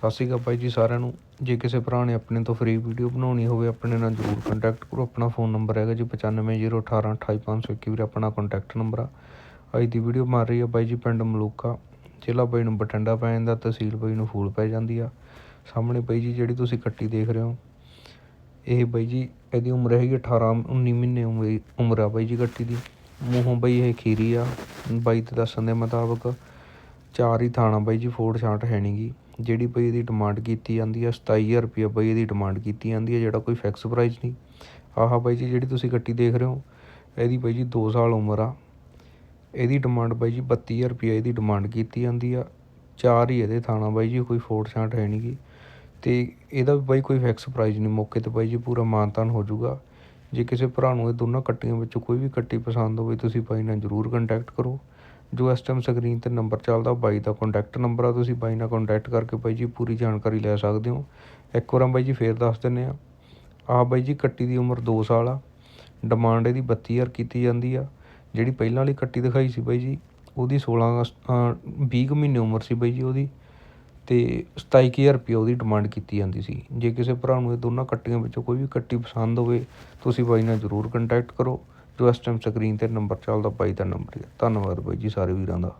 ਸਤਿ ਸ਼੍ਰੀ ਅਕਾਲ ਬਾਈ ਜੀ ਸਾਰਿਆਂ ਨੂੰ। ਜੇ ਕਿਸੇ ਭਰਾ ਨੇ ਆਪਣੇ ਤੋਂ ਫ੍ਰੀ ਵੀਡੀਓ ਬਣਾਉਣੀ ਹੋਵੇ, ਆਪਣੇ ਨਾਲ ਜ਼ਰੂਰ ਕੰਟੈਕਟ ਕਰੋ। ਆਪਣਾ ਫੋਨ ਨੰਬਰ ਹੈਗਾ ਜੀ 9501828521 ਵੀਰੇ, ਆਪਣਾ ਕੰਟੈਕਟ ਨੰਬਰ ਆ। ਅੱਜ ਦੀ ਵੀਡੀਓ ਮਾਰ ਰਹੀ ਆ ਬਾਈ ਜੀ ਪਿੰਡ ਮਲੂਕਾ। ਜ਼ਿਲ੍ਹਾ ਬਾਈ ਨੂੰ ਬਠਿੰਡਾ ਪੈ ਜਾਂਦਾ, ਤਹਿਸੀਲ ਬਾਈ ਨੂੰ ਫੂਲ ਪੈ ਜਾਂਦੀ ਆ। ਸਾਹਮਣੇ ਬਾਈ ਜੀ ਜਿਹੜੀ ਤੁਸੀਂ ਕੱਟੀ ਦੇਖ ਰਹੇ ਹੋ, ਇਹ ਬਾਈ ਜੀ ਇਹਦੀ ਉਮਰ ਹੈਗੀ 18 19 ਮਹੀਨੇ ਉਮਰ ਉਮਰ ਆ ਬਾਈ ਜੀ ਕੱਟੀ ਦੀ। ਮੂੰਹੋਂ ਬਾਈ ਇਹ ਖੀਰੀ ਆ। ਬਾਈ ਦੇ ਦੱਸਣ ਦੇ ਮੁਤਾਬਕ ਚਾਰ ਹੀ ਥਾਣਾ ਬਾਈ ਜੀ, ਫੋੜ ਛਾਂਟ ਹੈ ਨੀ ਗੀ। ਜਿਹੜੀ ਬਈ ਇਹਦੀ ਡਿਮਾਂਡ ਕੀਤੀ ਜਾਂਦੀ ਆ 27000 ਰੁਪਏ ਬਈ ਇਹਦੀ ਡਿਮਾਂਡ ਕੀਤੀ ਜਾਂਦੀ ਹੈ ਜਿਹੜਾ ਕੋਈ ਫਿਕਸ ਪ੍ਰਾਈਜ਼ ਨਹੀਂ। ਆਹ ਬਾਈ ਜੀ ਜਿਹੜੀ ਤੁਸੀਂ ਗੱਟੀ ਦੇਖ ਰਹੇ ਹੋ, ਇਹਦੀ ਬਾਈ ਜੀ 2 ਸਾਲ ਉਮਰ ਆ। ਇਹਦੀ ਡਿਮਾਂਡ ਬਾਈ ਜੀ 32000 ਰੁਪਈਆ ਇਹਦੀ ਡਿਮਾਂਡ ਕੀਤੀ ਜਾਂਦੀ ਆ। ਚਾਰ ਹੀ ਇਹਦੇ ਥਾਣਾ ਬਾਈ ਜੀ, ਕੋਈ ਫੋੜ ਛਾਂਟ ਹੈ ਨੀ ਗੀ। ਤੇ ਇਹਦਾ ਵੀ ਬਾਈ ਕੋਈ ਫਿਕਸ ਪ੍ਰਾਈਜ਼ ਨਹੀਂ, ਮੌਕੇ ਤੇ ਬਾਈ ਜੀ ਪੂਰਾ ਮਾਨਤਾਨ ਹੋ ਜਾਊਗਾ। ਜੇ ਕਿਸੇ ਭਰਾ ਨੂੰ ਇਹ ਦੋਨਾਂ ਕੱਟੀਆਂ ਵਿੱਚੋਂ ਕੋਈ ਵੀ ਕੱਟੀ ਪਸੰਦ ਹੋਵੇ, ਤੁਸੀਂ ਬਾਈ ਨਾਲ ਜ਼ਰੂਰ ਕੰਟੈਕਟ ਕਰੋ। ਜੋ ਇਸ ਟਾਈਮ ਸਕਰੀਨ ਤੇ ਨੰਬਰ ਚੱਲਦਾ, ਉਹ ਬਾਈ ਦਾ ਕੰਟੈਕਟ ਨੰਬਰ ਆ, ਤੁਸੀਂ ਬਾਈ ਨਾਲ ਕੰਟੈਕਟ ਕਰਕੇ ਬਾਈ ਜੀ ਪੂਰੀ ਜਾਣਕਾਰੀ ਲੈ ਸਕਦੇ ਹੋ। ਇੱਕ ਵਾਰ ਬਾਈ ਜੀ ਫੇਰ ਦੱਸ ਦਿੰਦੇ ਆ ਆਹ ਬਾਈ ਜੀ ਕੱਟੀ ਦੀ ਉਮਰ 2 ਸਾਲ ਆ। ਡਿਮਾਂਡ ਇਹਦੀ 32000 ਕੀਤੀ ਜਾਂਦੀ ਆ। ਜਿਹੜੀ ਪਹਿਲਾਂ ਵਾਲੀ ਕੱਟੀ ਦਿਖਾਈ ਸੀ ਬਾਈ ਜੀ, ਉਹਦੀ 16 ਅਗਸਤ 20 ਕੁ ਮਹੀਨੇ ਉਮਰ ਸੀ ਬਾਈ ਜੀ ਉਹਦੀ ਤੇ 27000 ਰੁਪਏ ਉਹਦੀ ਡਿਮਾਂਡ ਕੀਤੀ ਜਾਂਦੀ ਸੀ। ਜੇ ਕਿਸੇ ਭਰਾ ਨੂੰ ਇਹ ਦੋਨਾਂ ਕੱਟੀਆਂ ਵਿੱਚੋਂ ਕੋਈ ਵੀ ਕੱਟੀ ਪਸੰਦ ਹੋਵੇ, ਤੁਸੀਂ ਬਾਈ ਨਾਲ ਜ਼ਰੂਰ ਕੰਟੈਕਟ ਕਰੋ। ਜੋ ਇਸ ਟਾਈਮ ਸਕਰੀਨ ਤੇ ਨੰਬਰ ਚੱਲਦਾ ਬਾਈ ਦਾ ਨੰਬਰ ਹੈ ਧੰਨਵਾਦ ਬਾਈ ਜੀ ਸਾਰੇ ਵੀਰਾਂ ਦਾ।